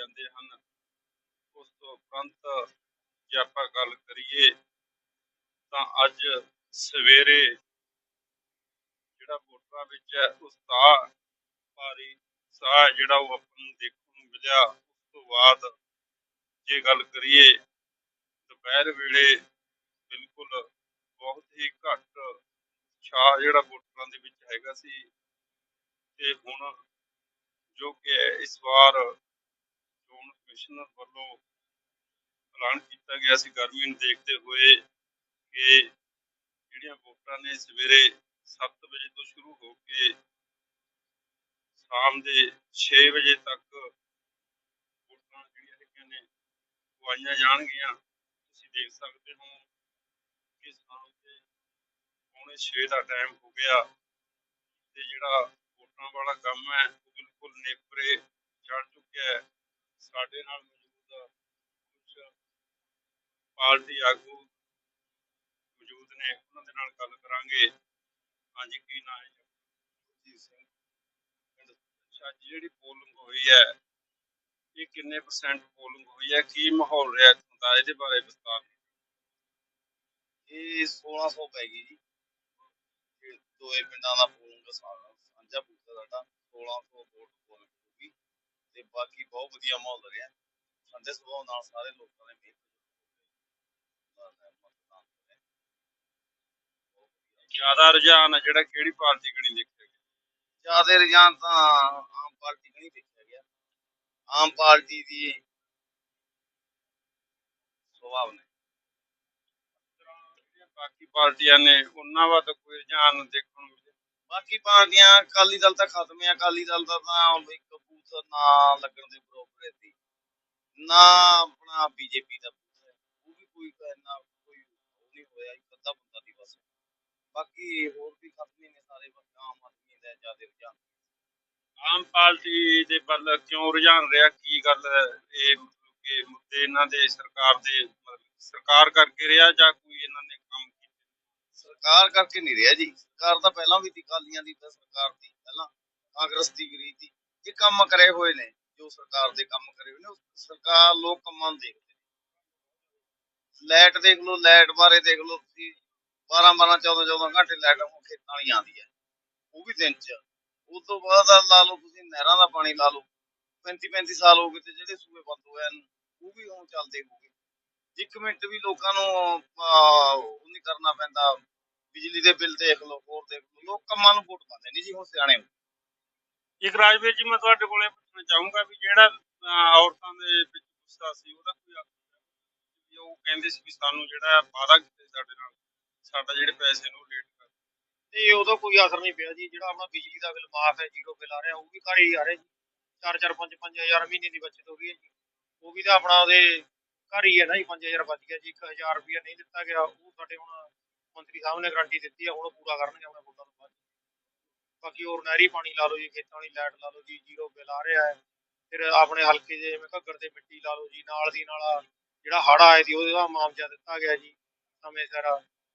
ਜਾਂਦੇ ਹਨ। ਉਸ ਤੋਂ ਉਪਰੰਤ ਜੇ ਆਪਾਂ ਗੱਲ ਕਰੀਏ ਤਾਂ ਅੱਜ ਸਵੇਰੇ ਜਿਹੜਾ ਵੋਟਰਾਂ ਵਿੱਚ ਹੈ ਉਤਸ਼ਾਹ ਭਾਰੀ ਉਤਸ਼ਾਹ ਜਿਹੜਾ ਉਹ ਆਪਾਂ ਨੂੰ ਦੇਖਣ ਨੂੰ ਮਿਲਿਆ। ਉਸ ਤੋਂ ਬਾਅਦ ਜੇ ਗੱਲ ਕਰੀਏ, ਦੁਪਹਿਰ ਵੇਲੇ ਬਿਲਕੁਲ ਬਹੁਤ ਹੀ ਘੱਟ ਉਤਸ਼ਾਹ ਜਿਹੜਾ ਵੋਟਰਾਂ ਦੇ ਵਿੱਚ ਹੈਗਾ ਸੀ। ਤੇ ਹੁਣ ਜੋ ਕਿ ਇਸ ਵਾਰ ਚੋਣ ਕਮਿਸ਼ਨਰ ਵੱਲੋਂ ਐਲਾਨ ਕੀਤਾ ਗਿਆ ਸੀ। ਗਰਮੀ ਨੂੰ ਦੇਖਦੇ ਹੋਏ ਕਿ ਜਿਹੜੀਆਂ ਵੋਟਾਂ ਨੇ ਸਵੇਰੇ 7 ਵਜੇ ਤੋਂ ਸ਼ੁਰੂ ਹੋ ਕੇ ਸ਼ਾਮ ਦੇ 6 ਵਜੇ ਤੱਕ ਵੋਟਾਂ ਜਿਹੜੀਆਂ ਹੈਗੀਆਂ ਨੇ ਪਵਾਈਆਂ ਜਾਣਗੀਆਂ। ਤੁਸੀਂ ਦੇਖ ਸਕਦੇ ਹੋ ਕਿ ਸ਼ਾਮ ਦੇ ਪੌਣੇ 6 ਦਾ ਟਾਈਮ ਹੋ ਗਿਆ ਤੇ ਜਿਹੜਾ ਵੋਟਾਂ ਵਾਲਾ ਕੰਮ ਹੈ ਉਹ ਬਿਲਕੁਲ ਨੇਪਰੇ ਚੜ ਚੁੱਕਿਆ ਹੈ। ਸਾਡੇ ਨਾਲ ਮੌਜੂਦ ਕੁਝ ਪਾਰਟੀ ਆਗੂ ਮੌਜੂਦ ਨੇ ਉਹਨਾਂ ਦੇ ਨਾਲ ਗੱਲ ਕਰਾਂਗੇ। ਹਾਂਜੀ ਕੀ ਨਾਮ ਹੈ ਜੀ? ਸਿੰਘ। ਅੱਛਾ ਜਿਹੜੀ ਪੋਲਿੰਗ ਹੋਈ ਹੈ ਇਹ ਕਿੰਨੇ ਪਰਸੈਂਟ ਪੋਲਿੰਗ ਹੋਈ ਹੈ? ਕੀ ਮਾਹੌਲ ਰਿਹਾ ਇੱਥੋਂ ਦਾ? ਇਹਦੇ ਬਾਰੇ ਵਿਸਤਾਰ। ਇਹ 1600 ਪੈ ਗਈ ਜੀ। ਇਹ ਦੋਏ ਪਿੰਡਾਂ ਦਾ ਪੋਲਿੰਗ ਸਾਂਝਾ ਬੂਥ ਸਾਡਾ 1600 ਵੋਟ ਤੇ ਬਾਕੀ ਬਹੁਤ ਵਧੀਆ ਮਾਹੌਲ ਰਿਹਾ। ਠੰਡੇ ਸੁਭਾਅ ਨਾਲ ਸਾਰੇ ਲੋਕਾਂ ਨੇ ਮਿਲ ਜ਼ਿਆਦਾ ਰੁਝਾਨ ਹੈ ਜਿਹੜਾ ਕਿਹੜੀ ਪਾਰਟੀ ਕਣੀ ਦੇਖਿਆ ਗਿਆ? ਜ਼ਿਆਦਾ ਰੁਝਾਨ ਤਾਂ ਆਮ ਪਾਰਟੀ ਨਹੀਂ ਦੇਖਿਆ ਗਿਆ। ਆਮ ਪਾਰਟੀ ਦੀ ਸੁਭਾਅ ਨੇ। ਬਾਕੀ ਪਾਰਟੀਆਂ ਨੇ ਉਹਨਾਂ ਵਾ ਤਾਂ ਕੋਈ ਰੁਝਾਨ ਦੇਖਣ ਨੂੰ ਬਾਕੀ ਪਾਰਟੀਆਂ ਅਕਾਲੀ ਦਲ ਤਾਂ ਖਤਮ ਹੈ ਅਕਾਲੀ ਦਲ ਦਾ ਤਾਂ ਬੂਥ ਨਾ ਲੱਗਣ ਦੇ ਬਰੋਬਰ ਹੈ ਸੀ ਨਾ ਆਪਣਾ ਬੀਜੇਪੀ ਦਾ ਬੂਥ ਹੈ। ਉਹ ਵੀ ਕੋਈ ਇੰਨਾ ਕੋਈ ਉਹ ਨਹੀਂ ਹੋਇਆ ਇੱਕ ਅੱਧਾ ਬੰਦਾ ਦੀ ਬਸ। ਬਾਕੀ ਹੋਰ ਵੀ ਖਤਮ ਹੀ ਨੇ ਸਾਰੇ ਬਸ ਆਮ ਆਦਮੀ ਦਾ ਜ਼ਿਆਦਾ ਰੁਝਾਨ। ਆਮ ਪਾਰਟੀ ਦੇ ਵੱਲ ਕਿਉਂ ਰੁਝਾਨ ਰਿਹਾ? ਕੀ ਗੱਲ ਇਹ ਮਤਲਬ ਕਿ ਮੁੱਦੇ ਇਹਨਾਂ ਦੇ ਸਰਕਾਰ ਦੇ ਸਰਕਾਰ ਕਰਕੇ ਰਿਹਾ ਜਾਂ ਕੋਈ ਇਹਨਾਂ ਨੇ ਕੰਮ ਕੀਤਾ? ਸਰਕਾਰ ਕਰਕੇ ਨਹੀਂ ਰਿਹਾ ਜੀ। ਸਰਕਾਰ ਤਾਂ ਪਹਿਲਾਂ ਵੀ ਦੀ ਤਾਂ ਸਰਕਾਰ ਦੀ। ਪਹਿਲਾਂ ਕਾਂਗਰਸ ਦੀ ਗਰੀ ਦੀ। ਇਹ ਕੰਮ ਕਰੇ ਹੋਏ ਨੇ, ਜੋ ਸਰਕਾਰ ਦੇ ਕੰਮ ਕਰੇ ਹੋਏ ਨੇ ਸਰਕਾਰ ਲੋਕ ਕੰਮਾਂ ਦੇਖਦੇ ਲਾਈਟ ਦੇਖ ਲਓ, ਲਾਈਟ ਬਾਰੇ ਦੇਖ ਲਓ, ਤੁਸੀਂ 12 12 14 14 ਘੰਟੇ ਲਾਈਟ ਹੁਣ ਖੇਤਾਂ ਵਾਲੀ ਆਉਂਦੀ ਹੈ। ਉਹ ਵੀ ਦਿਨ ਚ। ਉਸ ਤੋਂ ਬਾਅਦ ਲਾ ਲਓ, ਤੁਸੀਂ ਨਹਿਰਾਂ ਦਾ ਪਾਣੀ ਲਾ ਲਓ। 35 35 ਸਾਲ ਹੋ ਗਏ ਤੇ ਜਿਹੜੇ ਸੂਏ ਬੰਦ ਹੋਏ ਹਨ, ਉਹ ਵੀ ਹੁਣ ਚੱਲਦੇ ਹੋਗੇ ਇੱਕ ਮਿੰਟ ਵੀ ਲੋਕਾਂ ਨੂੰ ਉਹ ਨਹੀਂ ਕਰਨਾ ਪੈਂਦਾ। ਬਿਜਲੀ ਦੇ ਬਿੱਲ ਦੇਖ ਲਓ, ਹੋਰ ਦੇਖ ਲਓ, ਲੋਕ ਕੰਮਾਂ ਨੂੰ ਵੋਟ ਪਾਉਂਦੇ ਨਹੀਂ ਜੀ, ਹੁਣ ਸਿਆਣੇ। ਇੱਕ ਰਾਜਵੀਰ ਜੀ ਮੈਂ ਤੁਹਾਡੇ ਕੋਲੇ ਪੁੱਛਣਾ ਚਾਹੂੰਗਾ ਵੀ ਜਿਹੜਾ ਅਹ, ਔਰਤਾਂ ਦੇ ਵਿੱਚ ਗੁੱਸਾ ਸੀ ਉਹਦਾ ਕੋਈ ਅਸਰ ਵੀ ਉਹ ਕਹਿੰਦੇ ਸੀ ਵੀ ਸਾਨੂੰ ਜਿਹੜਾ ਵਾਅਦਾ ਕੀਤਾ ਸਾਡੇ ਨਾਲ ਸਾਡਾ ਜਿਹੜੇ ਪੈਸੇ ਨੂੰ ਲੇਟ ਕਰ ਤੇ ਉਦੋਂ ਕੋਈ ਅਸਰ ਨਹੀਂ ਪਿਆ ਜੀ। ਜਿਹੜਾ ਆਪਣਾ ਬਿਜਲੀ ਦਾ ਬਿੱਲ ਮਾਫ ਹੈ ਜ਼ੀਰੋ ਬਿੱਲ ਆ ਰਿਹਾ ਉਹ ਵੀ ਘਰ ਹੀ ਆ ਰਿਹਾ ਜੀ। 4-4 5-5000 ਮਹੀਨੇ ਦੀ ਬਚਤ ਹੋ ਗਈ ਹੈ ਜੀ। ਉਹ ਵੀ ਤਾਂ ਆਪਣਾ ਉਹਦੇ ਘਰ ਹੀ ਹੈ ਨਾ ਜੀ 5000 ਬਚ ਗਿਆ ਜੀ। 1000 ਰੁਪਇਆ ਨਹੀਂ ਦਿੱਤਾ ਗਿਆ ਉਹ ਸਾਡੇ ਹੁਣ ਮੰਤਰੀ ਸਾਹਿਬ ਨੇ ਗਾਰੰਟੀ ਦਿੱਤੀ ਹੈ ਹੁਣ ਉਹ ਪੂਰਾ ਕਰਨਗੇ ਆਪਣੇ ਵੋਟਾਂ ਨੂੰ। ਬਾਕੀ ਹੋਰ ਨਹਿਰੀ ਪਾਣੀ ਲਾ ਲਓ ਜੀ, ਖੇਤਾਂ ਵਾਲੀ ਲਾਈਟ ਲਾ ਲਓ ਜੀ, ਜ਼ੀਰੋ ਬਿੱਲ ਆ ਰਿਹਾ ਹੈ। ਫਿਰ ਆਪਣੇ ਹਲਕੇ ਦੇ ਜਿਵੇਂ ਘੱਗਰ ਦੇ ਮਿੱਟੀ ਲਾ ਲਓ ਜੀ, ਨਾਲ ਦੀ ਨਾਲ ਜਿਹੜਾ ਹੜ੍ਹ ਆਏ ਸੀ, ਉਹਦਾ ਮੁਆਵਜ਼ਾ ਦਿੱਤਾ ਗਿਆ ਜੀ। ਸਮੇਂ ਸਿਰ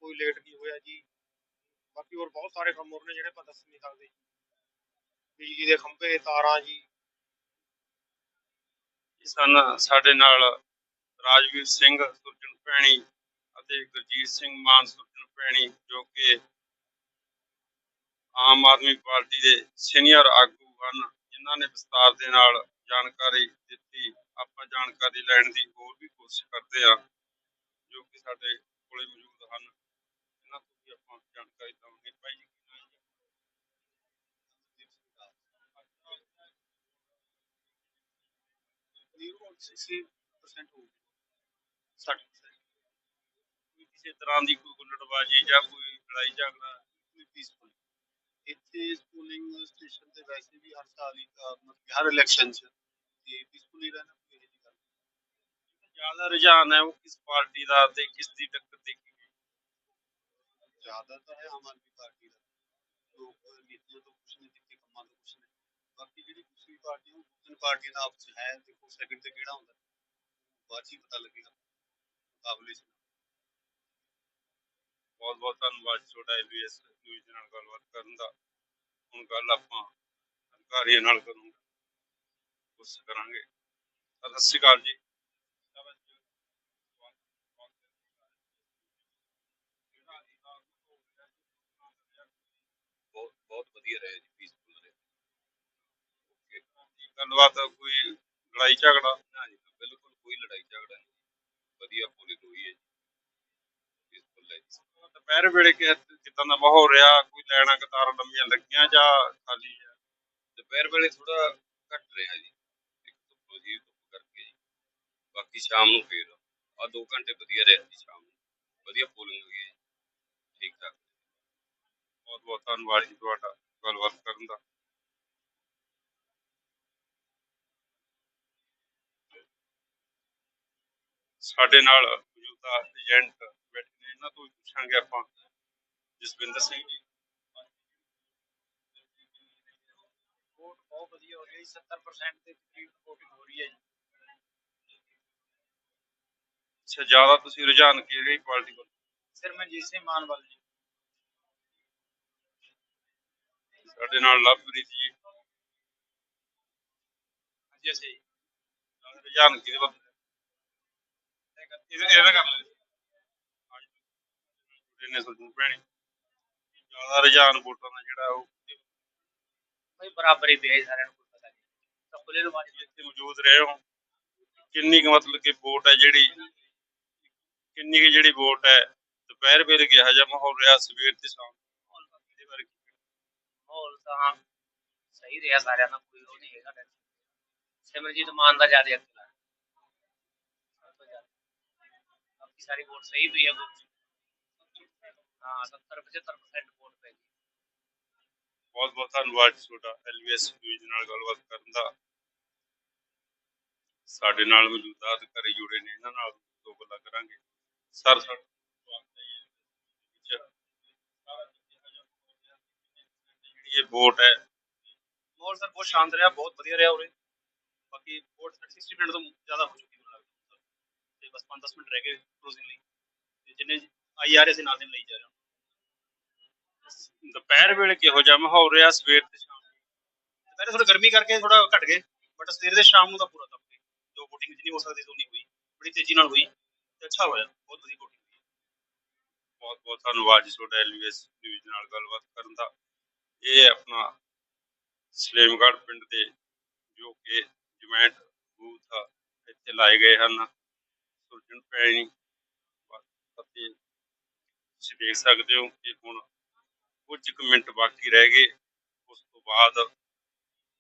ਕੋਈ ਲੇਟ ਨਹੀਂ ਹੋਇਆ ਜੀ। ਬਾਕੀ ਹੋਰ ਬਹੁਤ ਸਾਰੇ ਕੰਮ ਹੋਰ ਨੇ ਜਿਹੜੇ ਆਪਾਂ ਦੱਸ ਨਹੀਂ ਸਕਦੇ। ਬਿਜਲੀ ਦੇ ਖੰਭੇ, ਤਾਰਾਂ ਜੀ। ਸਨ ਸਾਡੇ ਨਾਲ ਰਾਜਵੀਰ ਸਿੰਘ ਸੁਰਜਣ ਭੈਣੀ ਅਤੇ ਗੁਰਜੀਤ ਸਿੰਘ ਮਾਨ ਸੁਰਜਣ ਭੈਣੀ ਜੋ ਕਿ ਆਮ ਆਦਮੀ ਪਾਰਟੀ ਦੇ ਸੀਨੀਅਰ ਆਗੂ ਹਨ, ਜਿਨ੍ਹਾਂ ਨੇ ਵਿਸਤਾਰ ਦੇ ਨਾਲ ਜਾਣਕਾਰੀ ਦਿੱਤੀ। ਆਪਾਂ ਜਾਣਕਾਰੀ ਲੈਣ ਦੀ ਹੋਰ ਵੀ ਕੋਸ਼ਿਸ਼ ਕਰਦੇ ਹਾਂ, ਜੋ ਕਿ ਸਾਡੇ ਕੋਲੇ ਮੌਜੂਦ ਹਨ। ਇਹਨਾਂ ਤੋਂ ਵੀ ਆਪਾਂ ਜਾਣਕਾਰੀ ਦਵਾਂਗੇ। ਭਾਈ ਜੀ ਕਿਸੇ ਤਰ੍ਹਾਂ ਦੀ ਕੋਈ ਗੁੱਲੜਬਾਜੀ ਜਾਂ ਕੋਈ ਲੜਾਈ ਝਗੜਾ ਇੱਥੇ ਸਕੂਲਿੰਗ ਸਟੇਸ਼ਨ ਤੇ ਵੈਸੇ ਵੀ ਹਰ ਸਾਲ ਹੀ ਅਹ, ਮਤਲਬ ਕਿ ਹਰ ਇਲੈਕਸ਼ਨ 'ਚ ਤੇ ਪੀਸਫੁਲੀ ਰਹਿਣਾ ਕੋਈ ਇਹੋ ਜਿਹੀ ਗੱਲ ਨਹੀਂ। ਜ਼ਿਆਦਾ ਰੁਝਾਨ ਹੈ ਉਹ ਕਿਸ ਪਾਰਟੀ ਦਾ ਤੇ ਕਿਸ ਦੀ ਟੱਕਰ ਦੇਖੀ ਗਈ ਜ਼ਿਆਦਾ ਤਾਂ ਹੈ ਆਮ ਆਦਮੀ ਪਾਰਟੀ ਦਾ ਲੋਕ ਨੀਤੀਆਂ ਤੋਂ ਕੁਛ ਨਹੀਂ ਦਿੱਤੇ ਕੰਮਾਂ ਤੋਂ ਕੁਛ ਨਹੀਂ ਬਾਕੀ ਜਿਹੜੀ ਦੂਸਰੀ ਪਾਰਟੀ ਉਹ ਦੂਸਰੀ ਪਾਰਟੀ ਦਾ ਆਪਸ 'ਚ ਹੈ ਦੇਖੋ ਸੈਕਿੰਡ ਤੇ ਕਿਹੜਾ ਹੁੰਦਾ ਬਾਅਦ 'ਚ ਹੀ ਪਤਾ ਲੱਗੇਗਾ ਮੁਕਾਬਲੇ 'ਚ ਬਹੁਤ ਬਹੁਤ ਧੰਨਵਾਦ ਤੁਹਾਡਾ ਐਬੀਐਸ ਨਿਊਜ਼ ਨਾਲ ਗੱਲਬਾਤ ਕਰਨ ਦਾ ਹੁਣ ਗੱਲ ਆਪਾਂ ਅਧਿਕਾਰੀਆਂ ਨਾਲ ਕਰੂੰਗੇ। ਕੋਸ਼ਿਸ਼ ਕਰਾਂਗੇ। ਸਤਿ ਸ਼੍ਰੀ ਅਕਾਲ ਜੀ। ਬਹੁਤ ਬਹੁਤ ਵਧੀਆ ਰਿਹਾ ਜੀ ਪੀਸਫੁਲ ਰਿਹਾ। ਗੱਲਬਾਤ ਕੋਈ ਲੜਾਈ ਝਗੜਾ ਨਾ ਜੀ ਬਿਲਕੁਲ ਕੋਈ ਲੜਾਈ ਝਗੜਾ ਨਹੀਂ। ਵਧੀਆ ਪੂਰੀ ਹੋਈ ਹੈ ਜੀ। ਪੀਸਫੁਲ ਹੈ ਜੀ। ਦੁਪਹਿਰ ਵੇਲੇ ਕਿੱਦਾਂ ਦਾ ਮਾਹੌਲ ਰਿਹਾ ਲੈਣਾ ਕਤਾਰ ਲੰਮੀਆਂ ਲੱਗੀਆਂ ਜਾਂ ਖਾਲੀ ਹੈ? ਦੁਪਹਿਰ ਵੇਲੇ ਥੋੜਾ ਘੱਟ ਰਿਹਾ ਜੀ। ਇੱਕ ਧੁੱਪ ਜੀ ਧੁੱਪ ਕਰਕੇ ਜੀ। ਬਾਕੀ ਸ਼ਾਮ ਨੂੰ ਫੇਰ ਆ 2 ਘੰਟੇ ਵਧੀਆ ਰਿਹਾ ਜੀ ਸ਼ਾਮ ਨੂੰ। ਵਧੀਆ ਪੋਲਿੰਗ ਹੋਈ ਹੈ ਜੀ। ਠੀਕ ਠਾਕ। ਬਹੁਤ ਬਹੁਤ ਧੰਨਵਾਦ ਜੀ ਤੁਹਾਡਾ ਗੱਲਬਾਤ ਕਰਨ ਦਾ। ਸਾਡੇ ਨਾਲ ਮੌਜੂਦਾ ਏਜੰਟ ਬੈਠੇ ਨੇ। ਇਹਨਾਂ ਤੋਂ ਵੀ ਪੁੱਛਾਂਗੇ ਆਪਾਂ। ਜਸਵਿੰਦਰ ਸਿੰਘ ਜੀ। ਬਹੁਤ ਵਧੀਆ ਹੋ ਰਹੀ ਹੈ ਜੀ 70% ਦੇ ਕਰੀਬ VOTING ਹੋ ਰਹੀ ਹੈ ਜੀ। ਅੱਛਾ ਜ਼ਿਆਦਾ ਤੁਸੀਂ ਰੁਝਾਨ ਕਿਹੜੀ ਪਾਰਟੀ ਵੱਲ? ਸਿਰਮਨਜੀਤ ਸਿੰਘ ਮਾਨ ਵੱਲ ਜੀ। ਸਾਡੇ ਨਾਲ ਲਵਪ੍ਰੀਤ ਜੀ। ਹਾਂਜੀ ਅਸੀਂ। ਰੁਝਾਨ ਕਿਹਦੇ ਵੱਲ? ਇਹਦਾ ਇਹਦਾ ਕਰ ਲੈ ਇਹਨੇ ਸੁਣ ਭੈਣੀ ਜ਼ਿਆਦਾ ਰੁਝਾਨ ਵੋਟਾਂ ਦਾ ਜਿਹੜਾ ਉਹ ਬਈ ਬਰਾਬਰ ਜੀ ਸਾਰਿਆਂ ਨੂੰ ਕੋਈ ਪਤਾ ਨਹੀਂ। ਤਾਂ ਖੁੱਲੇ ਨੂੰ ਬਾਜੀ ਇੱਥੇ ਮੌਜੂਦ ਰਹੇ ਹੋ ਕਿੰਨੀ ਕੁ ਮਤਲਬ ਕਿ ਵੋਟ ਹੈ ਜਿਹੜੀ ਕਿੰਨੀ ਕੁ ਜਿਹੜੀ ਵੋਟ ਹੈ ਦੁਪਹਿਰ ਵੇਲੇ ਕਿਹਾ ਜਾਂ ਮਾਹੌਲ ਰਿਹਾ ਸਵੇਰ ਤੇ ਸ਼ਾਮ ਇਹਦੇ ਬਾਰੇ? ਮਾਹੌਲ ਤਾਂ ਸਹੀ ਰਿਹਾ ਸਾਰਿਆਂ ਦਾ ਕੋਈ ਉਹ ਨਹੀਂ ਹੈਗਾ ਸਿਮਰਜੀਤ ਮਾਨ ਦਾ ਜ਼ਿਆਦਾ ਅੱਗੇ ਲੱਗ ਬਾਕੀ ਸਾਰੀ ਵੋਟ ਸਹੀ ਪਈ ਹੈ ਹਾਂ 70 75% ਵੋਟ ਪੈ ਗਈ ਬਹੁਤ ਬਹੁਤ ਧੰਨਵਾਦ ਜੀ ਤੁਹਾਡਾ ਐਲਵੀਐਸ ਨਿਊਜ਼ ਨਾਲ ਗੱਲਬਾਤ ਕਰਨ ਦਾ ਸਾਡੇ ਨਾਲ ਮੌਜੂਦਾ ਅਧਿਕਾਰੀ ਜੁੜੇ ਨੇ ਇਹਨਾਂ ਨਾਲ ਦੋ ਗੱਲਾਂ ਕਰਾਂਗੇ ਸਰ ਸਰ ਜਿਹੜੀ ਇਹ ਵੋਟ ਹੈ ਮਾਹੌਲ ਸਰ ਬਹੁਤ ਸ਼ਾਂਤ ਰਿਹਾ ਬਹੁਤ ਵਧੀਆ ਰਿਹਾ ਉਰੇ ਬਾਕੀ ਵੋਟ 60 ਮਿੰਟ ਤੋਂ ਜ਼ਿਆਦਾ ਹੋ ਚੁੱਕੀ ਮੈਨੂੰ ਲੱਗਦਾ ਤੇ ਬਸ 5-10 ਮਿੰਟ ਰਹਿ ਗਏ ਕਲੋਜ਼ਿੰਗ ਲਈ। ਤੇ ਜਿੰਨੇ ਆਈ ਆ ਰਹੇ ਸੀ ਨਾਲ ਦੇ ਲਈ ਜਾ ਰਹੇ ਹਾਂ ਦੁਪਹਿਰ ਵੇਲੇ ਕਿਹੋ ਜਿਹਾ ਮਾਹੌਲ ਰਿਹਾ? ਸਵੇਰ ਤੇ ਸ਼ਾਮ ਦੁਪਹਿਰੇ ਥੋੜਾ ਗਰਮੀ ਕਰਕੇ ਥੋੜਾ ਘਟ ਗਏ ਬਟ ਸਵੇਰ ਦੇ ਸ਼ਾਮ ਨੂੰ ਤਾਂ ਪੂਰਾ ਤੱਪ ਗਏ ਜੋ VOTING ਜਿੰਨੀ ਹੋ ਸਕਦੀ ਸੀ ਉਨੀ ਹੋਈ। ਬੜੀ ਤੇਜ਼ੀ ਨਾਲ ਹੋਈ। ਤੇ ਅੱਛਾ ਹੋਇਆ। ਬਹੁਤ ਵਧੀਆ VOTING ਹੋਈ। ਬਹੁਤ ਬਹੁਤ ਧੰਨਵਾਦ ਜੀ ਤੁਹਾਡਾ ਐਲਵੀਐਸ ਨਿਊਜ਼ ਨਾਲ ਗੱਲਬਾਤ ਕਰਨ ਦਾ। ਇਹ ਆਪਣਾ ਸਲੇਮਗੜ੍ਹ ਪਿੰਡ ਦੇ ਜੋ ਕਿ ਜਮੈਂਟ ਬੂਥ ਇੱਥੇ ਲਾਏ ਗਏ ਹਨ। ਸੁਰਜਣ ਪੈਣੀ ਅਤੇ ਤੁਸੀਂ ਦੇਖ ਸਕਦੇ ਹੋ ਕਿ ਹੁਣ ਕੁਝ ਕੁ ਮਿੰਟ ਬਾਕੀ ਰਹਿ ਗਏ। ਉਸ ਤੋਂ ਬਾਅਦ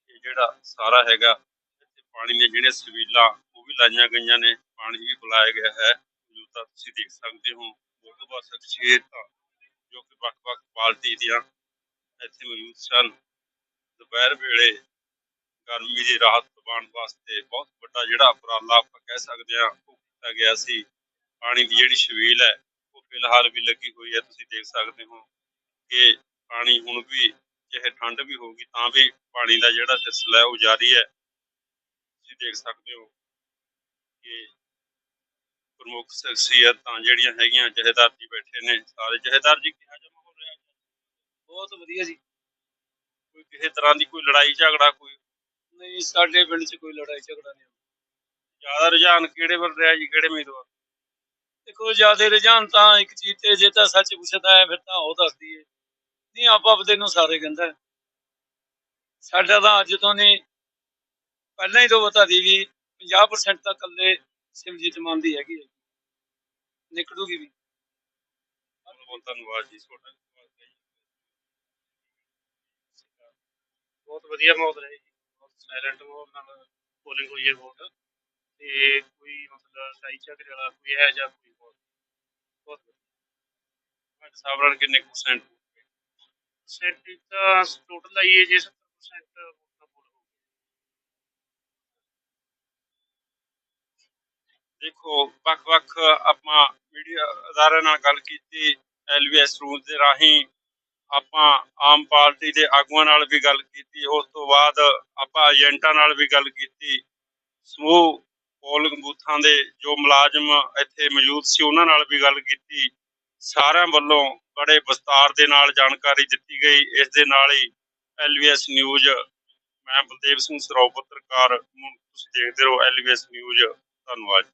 ਇਹ ਜਿਹੜਾ ਸਾਰਾ ਹੈਗਾ, ਇੱਥੇ ਪਾਣੀ ਦੀਆਂ ਜਿਹੜੀਆਂ ਸਬੀਲਾਂ ਉਹ ਵੀ ਲਾਈਆਂ ਗਈਆਂ ਨੇ। ਪਾਣੀ ਵੀ ਬੁਲਾਇਆ ਗਿਆ ਹੈ। ਜੋ ਤਾਂ ਤੁਸੀਂ ਦੇਖ ਸਕਦੇ ਹੋ, ਬਹੁਤ ਬਹੁਤ ਸ਼ਖਸੀਅਤਾਂ ਜੋ ਕਿ ਵੱਖ-ਵੱਖ ਪਾਰਟੀ ਦੀਆਂ ਇੱਥੇ ਮੌਜੂਦ ਸਨ। ਦੁਪਹਿਰ ਵੇਲੇ ਗਰਮੀ ਦੀ ਰਾਹਤ ਪਾਉਣ ਵਾਸਤੇ ਬਹੁਤ ਵੱਡਾ ਜਿਹੜਾ ਉਪਰਾਲਾ ਆਪਾਂ ਕਹਿ ਸਕਦੇ ਹਾਂ, ਉਹ ਕੀਤਾ ਗਿਆ ਸੀ। ਪਾਣੀ ਦੀ ਜਿਹੜੀ ਛਬੀਲ ਹੈ, ਉਹ ਫਿਲਹਾਲ ਵੀ ਲੱਗੀ ਹੋਈ ਹੈ, ਤੁਸੀਂ ਦੇਖ ਸਕਦੇ ਹੋ। ਕਿ ਪਾਣੀ ਹੁਣ ਵੀ ਚਾਹੇ ਠੰਡ ਵੀ ਹੋਊਗੀ ਤਾਂ ਵੀ ਪਾਣੀ ਦਾ ਜਿਹੜਾ ਸਿਲਸਿਲਾ ਹੈ ਉਹ ਜਾਰੀ ਹੈ। ਤੁਸੀਂ ਦੇਖ ਸਕਦੇ ਹੋ ਕਿ ਪ੍ਰਮੁੱਖ ਸ਼ਖਸੀਅਤਾਂ ਜਿਹੜੀਆਂ ਹੈਗੀਆਂ ਜਹੇਦਾਰ ਜੀ ਬੈਠੇ ਨੇ ਸਾਰੇ ਜਹੇਦਾਰ ਜੀ ਕਿਹਾ ਜਾ ਮਾਹੌਲ ਰਿਹਾ ਬਹੁਤ ਵਧੀਆ ਜੀ। ਕੋਈ ਕਿਸੇ ਤਰ੍ਹਾਂ ਦੀ ਕੋਈ ਲੜਾਈ ਝਗੜਾ ਕੋਈ? ਨਹੀਂ ਸਾਡੇ ਪਿੰਡ 'ਚ ਕੋਈ ਲੜਾਈ ਝਗੜਾ ਨਹੀਂ ਜ਼ਿਆਦਾ ਰੁਝਾਨ ਕਿਹੜੇ ਵੱਲ ਰਿਹਾ ਜੀ ਕਿਹੜੇ ਉਮੀਦਵਾਰ? ਦੇਖੋ ਜ਼ਿਆਦਾ ਰੁਝਾਨ ਤਾਂ ਇੱਕ ਚੀਜ਼ ਤੇ ਜੇ ਤਾਂ ਸੱਚ ਪੁੱਛਦਾ ਹੈ ਫਿਰ ਤਾਂ ਉਹ ਦੱਸਦੀ ਹੈ। ਨਹੀਂ, ਆਪ ਆਪਦੇ ਨੂੰ ਸਾਰੇ ਕਹਿੰਦਾ। ਸਾਡਾ ਤਾਂ ਅੱਜ ਤੋਂ ਨਹੀਂ, ਪਹਿਲਾਂ ਹੀ ਤੋਂ ਬਤਾ ਦੀ ਵੀ 50% ਤਾਂ ਕੱਲੇ ਸਿਮਜੀਤ ਮਾਨ ਦੀ ਹੈਗੀ ਹੈ। ਨਿਕਲੂਗੀ ਵੀ। ਬਹੁਤ ਧੰਨਵਾਦ ਜੀ ਤੁਹਾਡਾ ਬਹੁਤ ਵਧੀਆ ਮਾਹੌਲ ਰਿਹਾ ਜੀ। ਬਹੁਤ ਸਾਇਲੈਂਟ ਮਾਹੌਲ ਨਾਲ ਪੋਲਿੰਗ ਹੋਈ ਹੈ ਵੋਟ ਤੇ ਕੋਈ ਮਤਲਬ ਸਾਈ ਝਗੜੇ ਵਾਲਾ ਕੋਈ ਹੈ ਜਾਂ ਕੋਈ ਬਹੁਤ ਬਹੁਤ ਸਾਹਿਬ ਨਾਲ ਕਿੰਨੇ ਪਰਸੈਂਟ ਪਰਸੈਂਟੇਜ ਤਾਂ ਟੋਟਲ ਆਈ ਹੈ ਜੇ 70% ਵੋਟਾਂ ਪੋਲ ਹੋ ਦੇਖੋ, ਵੱਖ-ਵੱਖ ਆਪਾਂ ਮੀਡੀਆ ਅਦਾਰਿਆਂ ਨਾਲ ਗੱਲ ਕੀਤੀ ਐਲਵੀਐਸ ਰੂਲ ਦੇ ਰਾਹੀਂ ਆਪਾਂ ਆਮ ਪਾਰਟੀ ਦੇ ਆਗੂਆਂ ਨਾਲ ਵੀ ਗੱਲ ਕੀਤੀ, ਉਸ ਤੋਂ ਬਾਅਦ ਆਪਾਂ ਏਜੰਟਾਂ ਨਾਲ ਵੀ ਗੱਲ ਕੀਤੀ। ਸਮੂਹ ਪੋਲਿੰਗ ਬੂਥਾਂ ਦੇ ਜੋ ਮੁਲਾਜ਼ਮ ਇੱਥੇ ਮੌਜੂਦ ਸੀ, ਉਹਨਾਂ ਨਾਲ ਵੀ ਗੱਲ ਕੀਤੀ। ਸਾਰਿਆਂ ਵੱਲੋਂ ਬੜੇ ਵਿਸਤਾਰ ਦੇ ਨਾਲ ਜਾਣਕਾਰੀ ਦਿੱਤੀ ਗਈ। ਇਸ ਦੇ ਨਾਲ ਹੀ ਐਲਵੀਐਸ ਨਿਊਜ਼ ਮੈਂ ਬਲਦੇਵ ਸਿੰਘ ਸਰਾਓ ਪੱਤਰਕਾਰ ਹੁਣ ਤੁਸੀਂ ਦੇਖਦੇ ਰਹੋ ਐਲੀਵੇਸ ਨਿਊਜ਼ ਧੰਨਵਾਦ